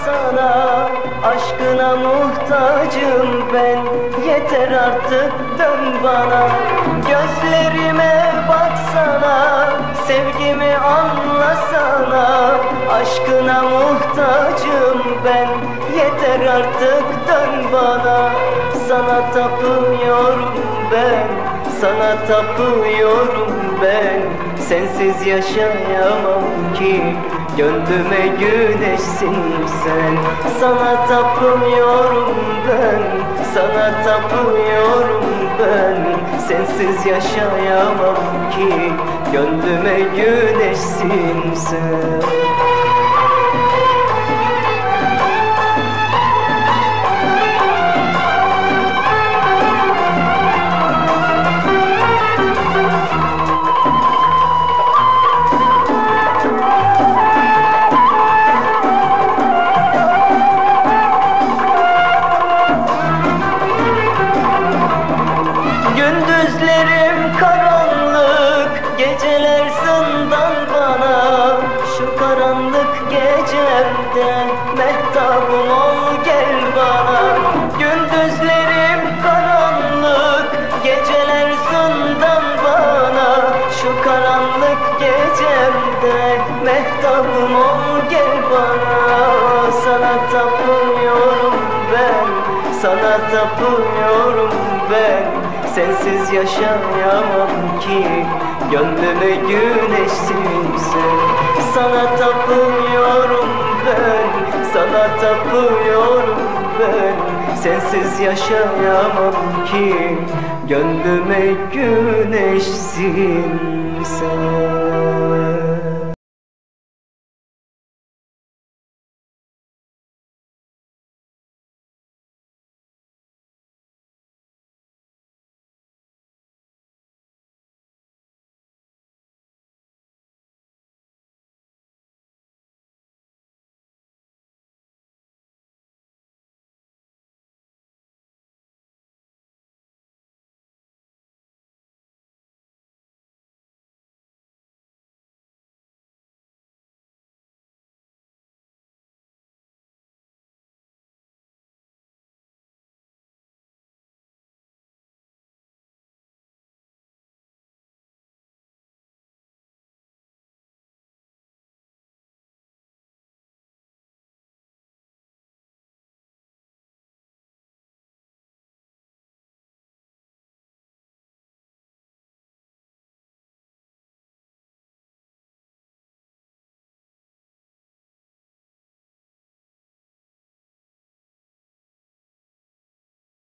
Anlasana Aşkına muhtacım ben. Yeter artık dön bana. Gözlerime baksana Sevgimi anlasana. Aşkına muhtacım ben. Yeter artık dön bana. Sana tapıyorum ben. Sana tapıyorum ben. Sensiz yaşayamam ki Gönlüme güneşsin sen. Sana tapıyorum ben. Sana tapıyorum ben. Sensiz yaşayamam ki. Gönlüme güneşsin sen Sensiz yaşayamam ki. Gönlüme güneşsin sen. Sana tapıyorum ben Sana tapıyorum ben. Sensiz yaşayamam ki. Gönlüme güneşsin sen